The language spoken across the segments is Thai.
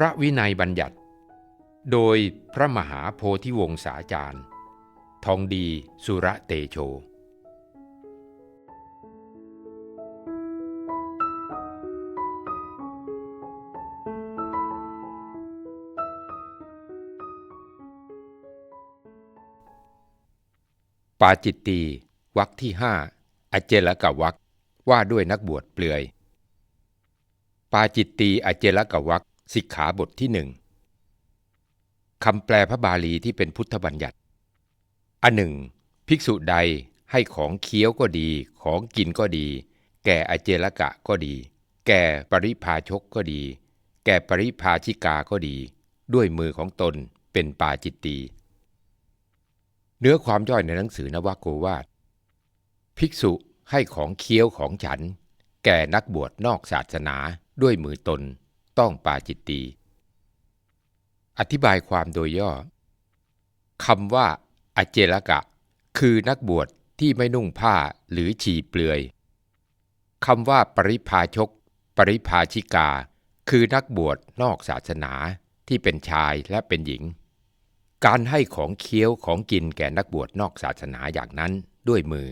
ระวินัยบัญญัติ โดยพระมหาโพธิวงศาจารย์ ทองดีสุระเตโชปาจิตตีวักที่ห้าอเจลกวักว่าด้วยนักบวชเปลือย ปาจิตตีอเจลกวัก สิกขาบทที่หนึ่งคำแปลพระบาลีที่เป็นพุทธบัญญัติ อันหนึ่ง ภิกษุใดให้ของเคี้ยวก็ดี ของกินก็ดี แก่อเจลกะก็ดี แก่ปริพาชกก็ดี แก่ปริพาชิกาก็ดี ด้วยมือของตนเป็นปาจิตตีเนื้อความย่อยในหนังสือนวโกวาท ภิกษุให้ของเคี้ยวของฉัน แก่นักบวชนอกศาสนาด้วยมือตน ต้องปาจิตตีอธิบายความโดยย่อคำว่าอเจลกะ คือนักบวชที่ไม่นุ่งผ้าหรือฉี่เปลือยคำว่าปริพาชก ปริพาชิกา คือนักบวชนอกศาสนาที่เป็นชายและเป็นหญิง การให้ของเคี้ยวของกินแก่นักบวชนอกศาสนาอย่างนั้นด้วยมือ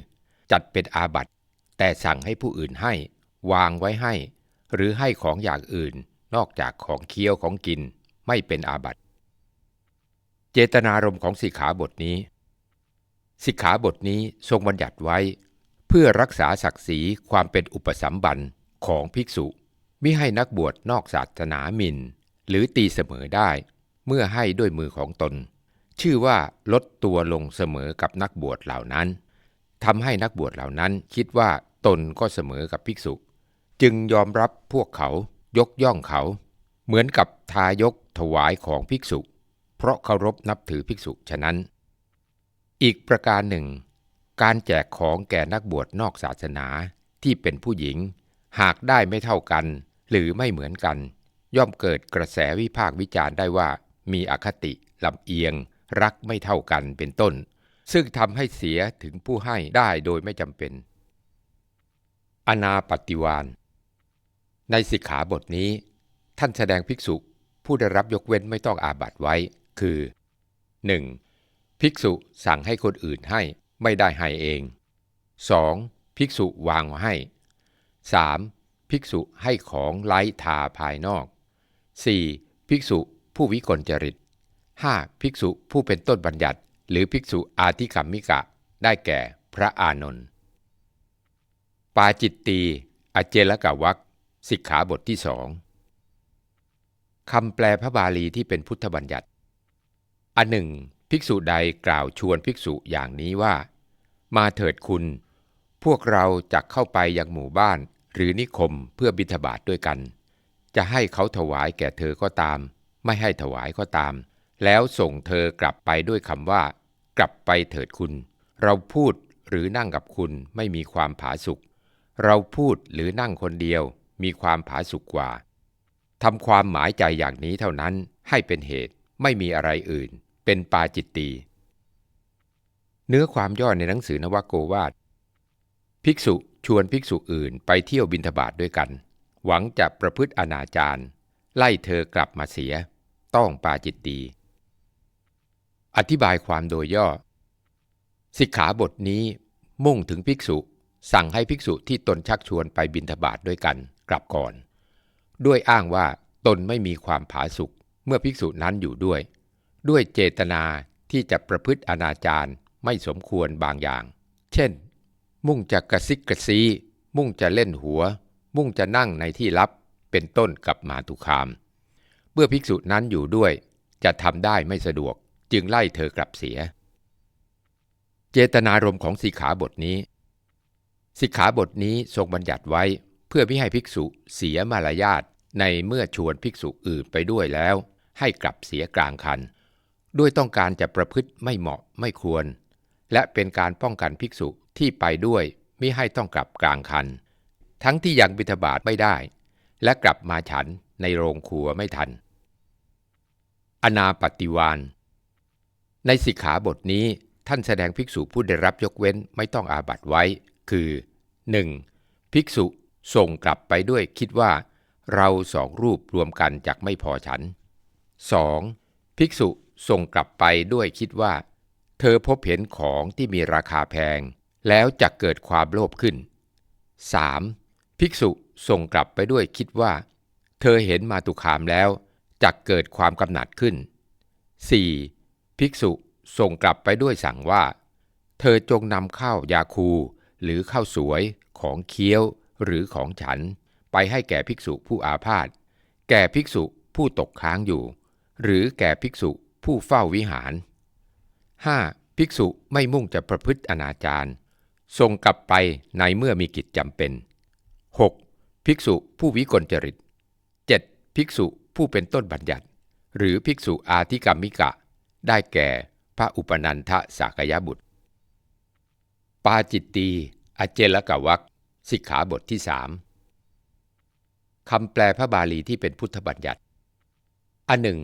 จัดเป็นอาบัติ แต่สั่งให้ผู้อื่นให้ วางไว้ให้ หรือให้ของอย่างอื่น นอกจากของเคี้ยวของกินไม่เป็นอาบัติ เจตนารมณ์ของสิกขาบทนี้ สิกขาบทนี้ทรงบัญญัติไว้ เพื่อรักษาศักดิ์ศรีความเป็นอุปสัมบันของภิกษุมิให้นักบวชนอกศาสนาหมินหรือตีเสมอได้ เมื่อให้ด้วยมือของตน ชื่อว่าลดตัวลงเสมอกับนักบวชเหล่านั้นทำให้นักบวชเหล่านั้นคิดว่าตนก็เสมอกับภิกษุ จึงยอมรับพวกเขา ยกย่องเขา เหมือนกับทายกถวายของภิกษุ เพราะเคารพนับถือภิกษุฉะนั้น อีกประการหนึ่ง การแจกของแก่นักบวชนอกศาสนาที่เป็นผู้หญิง หากได้ไม่เท่ากัน หรือไม่เหมือนกัน ย่อมเกิดกระแสวิพากษ์วิจารณ์ได้ว่า มีอคติลำเอียง รักไม่เท่ากันเป็นต้น ซึ่งทำให้เสียถึงผู้ให้ได้โดยไม่จำเป็น อนาปฏิวาน ในสิกขาบทนี้ ท่านแสดงภิกษุผู้ได้รับยกเว้นไม่ต้องอาบัตไว้ คือ 1. ภิกษุสั่งให้คนอื่นให้ไม่ได้ให้เอง 2. ภิกษุวางให้ 3. ภิกษุให้ของไล้ทาภายนอก 4. ภิกษุผู้วิกลจริต 5. ภิกษุผู้เป็นต้นบัญญัติ หรือภิกษุอาธิคัมมิกะ ได้แก่พระอานนท์ปาจิตตีอเจลกะวัก สิกขาบทที่สองคำแปลพระบาลีที่เป็นพุทธบัญญัติ อันหนึ่ง ภิกษุใดกล่าวชวนภิกษุอย่างนี้ว่า มาเถิดคุณ พวกเราจะเข้าไปยังหมู่บ้าน หรือนิคมเพื่อบิณฑบาตด้วยกัน จะให้เขาถวายแก่เธอก็ตาม ไม่ให้ถวายก็ตาม แล้วส่งเธอกลับไปด้วยคำว่า กลับไปเถิดคุณ เราพูดหรือนั่งกับคุณไม่มีความผาสุกเราพูดหรือนั่งคนเดียว มีความผาสุกกว่าทำความหมายใจอย่างนี้เท่านั้นให้เป็นเหตุไม่มีอะไรอื่น เป็นปาจิตตีเนื้อความย่อในหนังสือนวโกวาทภิกษุชวนภิกษุอื่นไปเที่ยวบินทบาทด้วยกัน หวังจะประพฤติอนาจารไล่เธอกลับมาเสีย ต้องปาจิตตีอธิบายความโดยย่อ สิกขาบทนี้มุ่งถึงภิกษุ สั่งให้ภิกษุที่ตนชักชวนไปบินทบาทด้วยกัน กลับก่อน ด้วยอ้างว่าตนไม่มีความผาสุกเมื่อภิกษุนั้นอยู่ด้วย ด้วยเจตนาที่จะประพฤติอนาจารไม่สมควรบางอย่าง เช่น มุ่งจะกระซิกกระซี มุ่งจะเล่นหัว มุ่งจะนั่งในที่ลับ เป็นต้นกับมาตุคาม เมื่อภิกษุนั้นอยู่ด้วย จะทำได้ไม่สะดวก จึงไล่เธอกลับเสีย เจตนารมณ์ของสีขาบทนี้ สิกขาบทนี้ทรงบัญญัติไว้ เพื่อไม่ให้ภิกษุเสียมารยาทในเมื่อชวนภิกษุอื่นไปด้วยแล้ว ให้กลับเสียกลางคัน ด้วยต้องการจะประพฤติไม่เหมาะไม่ควร และเป็นการป้องกันภิกษุที่ไปด้วยไม่ให้ต้องกลับกลางคัน ทั้งที่ยังบิณฑบาตไม่ได้ และกลับมาฉันในโรงครัวไม่ทัน อนาปฏิวานในสิกขาบทนี้ท่านแสดงภิกษุผู้ได้รับยกเว้นไม่ต้องอาบัตไว้ คือ 1. ภิกษุ ส่งกลับไปด้วยคิดว่า เราสองรูปรวมกันจักไม่พอฉัน 2. ภิกษุส่งกลับไปด้วยคิดว่า เธอพบเห็นของที่มีราคาแพง แล้วจะเกิดความโลภขึ้น 3. ภิกษุส่งกลับไปด้วยคิดว่า เธอเห็นมาตุคามแล้วจะเกิดความกำหนัดขึ้น 4. ภิกษุส่งกลับไปด้วยสั่งว่า เธอจงนำข้าวยาคูหรือข้าวสวยของเคี้ยว หรือของฉันไปให้แก่ภิกษุผู้อาพาธ แก่ภิกษุผู้ตกค้างอยู่ หรือแก่ภิกษุผู้เฝ้าวิหาร 5. ภิกษุไม่มุ่งจะประพฤติอนาจารส่งกลับไปในเมื่อมีกิจจำเป็น 6. ภิกษุผู้วิกลจริต 7. ภิกษุผู้เป็นต้นบัญญัติ หรือภิกษุอาธิกรรมิกะ ได้แก่พระอุปนันทสากยบุตร ปาจิตตีอเจลกวัก สิกขาบทที่สามคำแปลพระบาลีที่เป็นพุทธบัญญัติอันหนึ่ง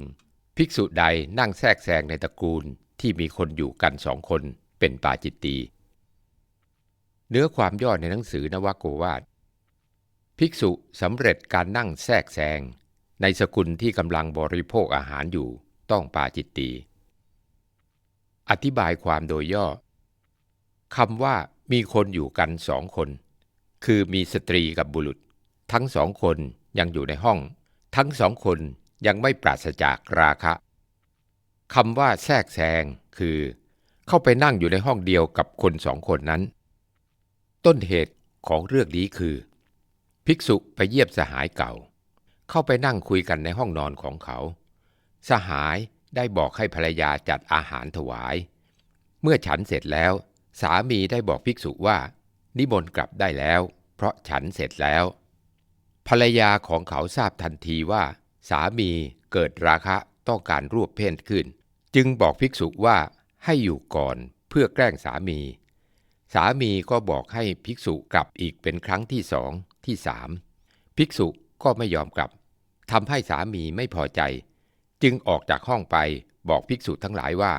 ภิกษุใดนั่งแทรกแซงในตระกูลที่มีคนอยู่กันสองคนเป็นปาจิตตีเนื้อความย่อในหนังสือนวโกวาทภิกษุสำเร็จการนั่งแทรกแซงในสกุลที่กำลังบริโภคอาหารอยู่ต้องปาจิตตีอธิบายความโดยย่อคำว่ามีคนอยู่กันสองคน คือมีสตรีกับบุรุษ ทั้งสองคนยังอยู่ในห้อง ทั้งสองคนยังไม่ปราศจากราคะคำว่าแทรกแซงคือ เข้าไปนั่งอยู่ในห้องเดียวกับคนสองคนนั้น ต้นเหตุของเรื่องนี้คือ ภิกษุไปเยียมสหายเก่า เข้าไปนั่งคุยกันในห้องนอนของเขา สหายได้บอกให้ภรรยาจัดอาหารถวาย เมื่อฉันเสร็จแล้ว สามีได้บอกภิกษุว่า นิมนต์กลับได้แล้ว เพราะฉันเสร็จแล้ว ภรรยาของเขาทราบทันทีว่า สามีเกิดราคะต้องการรวบเพศขึ้น จึงบอกภิกษุว่าให้อยู่ก่อนเพื่อแกล้งสามี สามีก็บอกให้ภิกษุกลับอีกเป็นครั้งที่สองที่สามภิกษุก็ไม่ยอมกลับทำให้สามีไม่พอใจ จึงออกจากห้องไปบอกภิกษุทั้งหลายว่า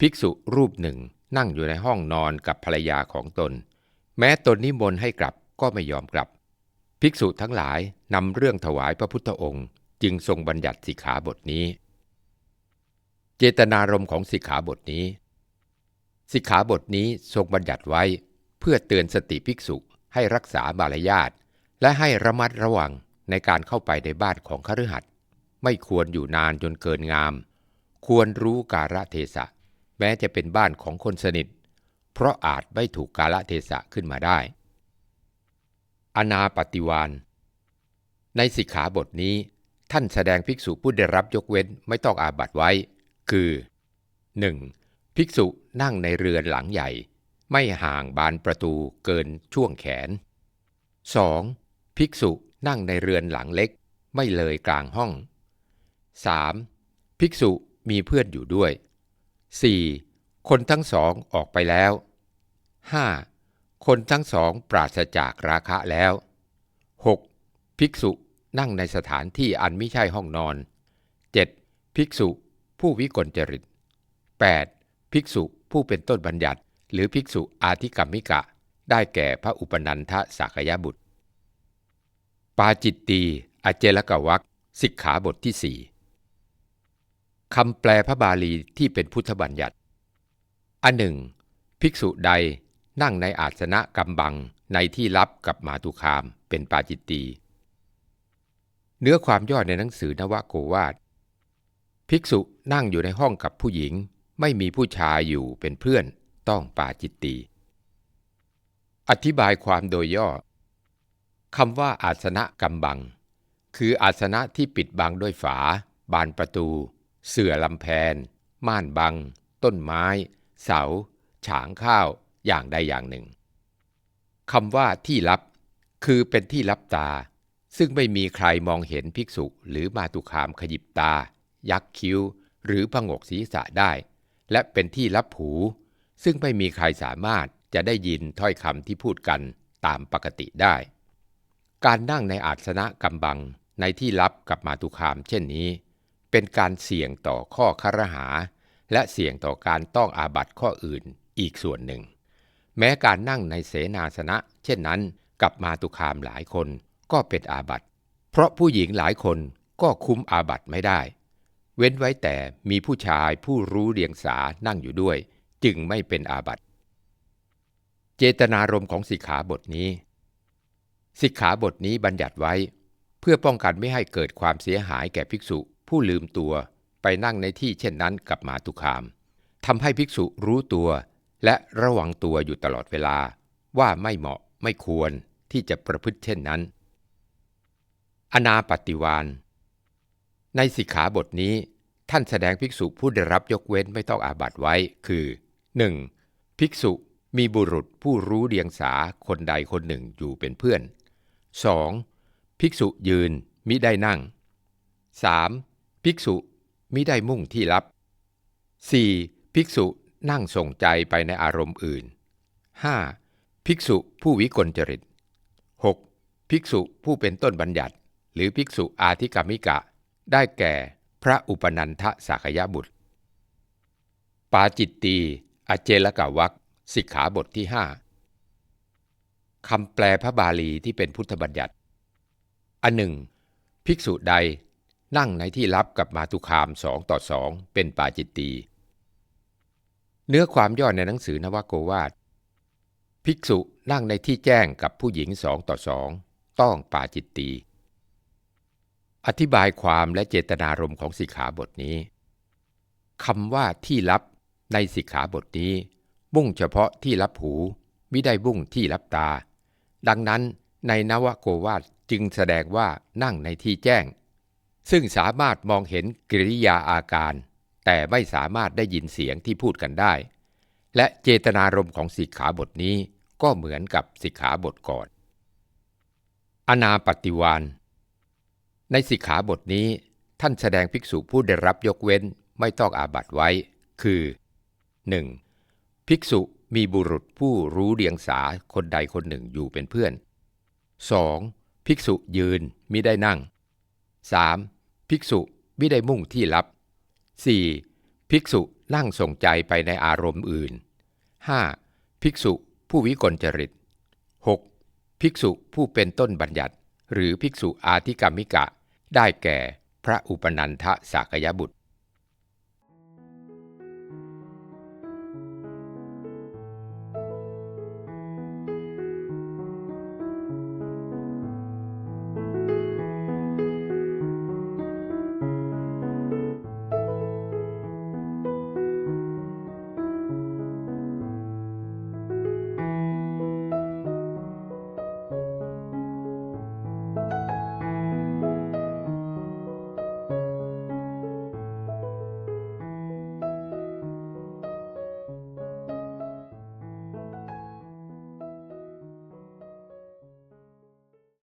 ภิกษุรูปหนึ่งนั่งอยู่ในห้องนอนกับภรรยาของตน แม้ตนนิมนต์ให้กลับก็ไม่ยอมกลับ ภิกษุทั้งหลายนำเรื่องถวายพระพุทธองค์จึงทรงบัญญัติสิกขาบทนี้ เจตนารมณ์ของสิกขาบทนี้ สิกขาบทนี้ทรงบัญญัติไว้ เพื่อเตือนสติภิกษุให้รักษามารยาทและให้ระมัดระวังในการเข้าไปในบ้านของคฤหัสถ์ไม่ควรอยู่นานจนเกินงาม ควรรู้กาลเทศะ แม้จะเป็นบ้านของคนสนิท เพราะอาจไม่ถูกกาลเทศะขึ้นมาได้ อนาปฏิวานในสิกขาบทนี้ท่านแสดงภิกษุผู้ได้รับยกเว้นไม่ต้องอาบัตไว้ คือ 1. ภิกษุนั่งในเรือนหลังใหญ่ ไม่ห่างบานประตูเกินช่วงแขน 2. ภิกษุนั่งในเรือนหลังเล็ก ไม่เลยกลางห้อง 3. ภิกษุมีเพื่อนอยู่ด้วย 4. คนทั้งสองออกไปแล้ว 5. คนทั้งสองปราศจากราคะแล้ว 6. ภิกษุนั่งในสถานที่อันไม่ใช่ห้องนอน 7. ภิกษุผู้วิกลจริต 8. ภิกษุผู้เป็นต้นบัญญัติ หรือภิกษุอาธิกรรมิกะ ได้แก่พระอุปนันทสากยบุตร ปาจิตตีอเจลกวักสิกขาบทที่สี่คำแปลพระบาลีที่เป็นพุทธบัญญัติ อันหนึ่ง ภิกษุใดนั่งในอาสนะกำบังในที่ลับกับมาตุคามเป็นปาจิตตีเนื้อความย่อในหนังสือนวโกวาทภิกษุนั่งอยู่ในห้องกับผู้หญิง ไม่มีผู้ชายอยู่เป็นเพื่อนต้องปาจิตตีอธิบายความโดยย่อคำว่าอาสนะกำบัง คืออาสนะที่ปิดบังด้วยฝา บานประตู เสื่อลำแพน ม่านบัง ต้นไม้ เสา ฉางข้าวอย่างใดอย่างหนึ่งคำว่าที่ลับ คือเป็นที่ลับตา ซึ่งไม่มีใครมองเห็นภิกษุหรือมาตุคามขยิบตา ยักคิ้ว หรือพงกศีรษะได้ และเป็นที่ลับหู ซึ่งไม่มีใครสามารถจะได้ยินถ้อยคำที่พูดกันตามปกติได้ การนั่งในอาสนะกำบังในที่ลับกับมาตุคามเช่นนี้ เป็นการเสี่ยงต่อข้อคารหา และเสี่ยงต่อการต้องอาบัตข้ออื่นอีกส่วนหนึ่ง แม้การนั่งในเสนาสนะ เช่นนั้นกับมาตุคามหลายคนก็เป็นอาบัตเพราะผู้หญิงหลายคนก็คุมอาบัตไม่ได้ เว้นไว้แต่มีผู้ชายผู้รู้เรียงสานั่งอยู่ด้วย จึงไม่เป็นอาบัตเจตนารมณ์ของสิกขาบทนี้ สิกขาบทนี้บัญญัติไว้ เพื่อป้องกันไม่ให้เกิดความเสียหายแก่ภิกษุผู้ลืมตัว ไปนั่งในที่เช่นนั้นกับหมาตุคามทำให้ภิกษุรู้ตัวและระวังตัวอยู่ตลอดเวลา ว่าไม่เหมาะไม่ควรที่จะประพฤติเช่นนั้น อนาปฏิวานในสิกขาบทนี้ท่านแสดงภิกษุผู้ได้รับยกเว้นไม่ต้องอาบัติไว้คือ 1. ภิกษุมีบุรุษผู้รู้เดียงสาคนใดคนหนึ่งอยู่เป็นเพื่อน 2. ภิกษุยืนมิได้นั่ง 3. ภิกษุ มิได้มุ่งที่รับ 4. ภิกษุนั่งส่งใจไปในอารมณ์อื่น 5. ภิกษุผู้วิกลจริต 6. ภิกษุผู้เป็นต้นบัญญัติ หรือภิกษุอาธิกรรมิกะ ได้แก่พระอุปนันทสากยบุตร ปาจิตตี อเจลกะวักสิกขาบทที่ห้าคำแปลพระบาลีที่เป็นพุทธบัญญัติ อันหนึ่ง ภิกษุใด นั่งในที่ลับกับมาตุคามสองต่อสองเป็นปาจิตตี เนื้อความย่อในหนังสือนวโกวาท ภิกษุนั่งในที่แจ้งกับผู้หญิงสองต่อสองต้องปาจิตตี อธิบายความและเจตนารมณ์ของสิกขาบทนี้คำว่าที่ลับในสิกขาบทนี้ มุ่งเฉพาะที่รับหูไม่ได้บุ่งที่รับตา ดังนั้นในนวโกวาทจึงแสดงว่านั่งในที่แจ้ง ซึ่งสามารถมองเห็นกิริยาอาการ แต่ไม่สามารถได้ยินเสียงที่พูดกันได้ และเจตนารมณ์ของสิกขาบทนี้ก็เหมือนกับสิกขาบทก่อน อนาปฏิวานในสิกขาบทนี้ท่านแสดงภิกษุผู้ได้รับยกเว้นไม่ต้องอาบัตไว้ คือ 1. ภิกษุมีบุรุษผู้รู้เดียงสาคนใดคนหนึ่งอยู่เป็นเพื่อน 2. ภิกษุยืนมิได้นั่ง 3. ภิกษุมิได้มุ่งที่ลับ 4. ภิกษุนั่งส่งใจไปในอารมณ์อื่น 5. ภิกษุผู้วิกลจริต 6. ภิกษุผู้เป็นต้นบัญญัติ หรือภิกษุอาธิกรรมิกะ ได้แก่พระอุปนันทสากยบุตร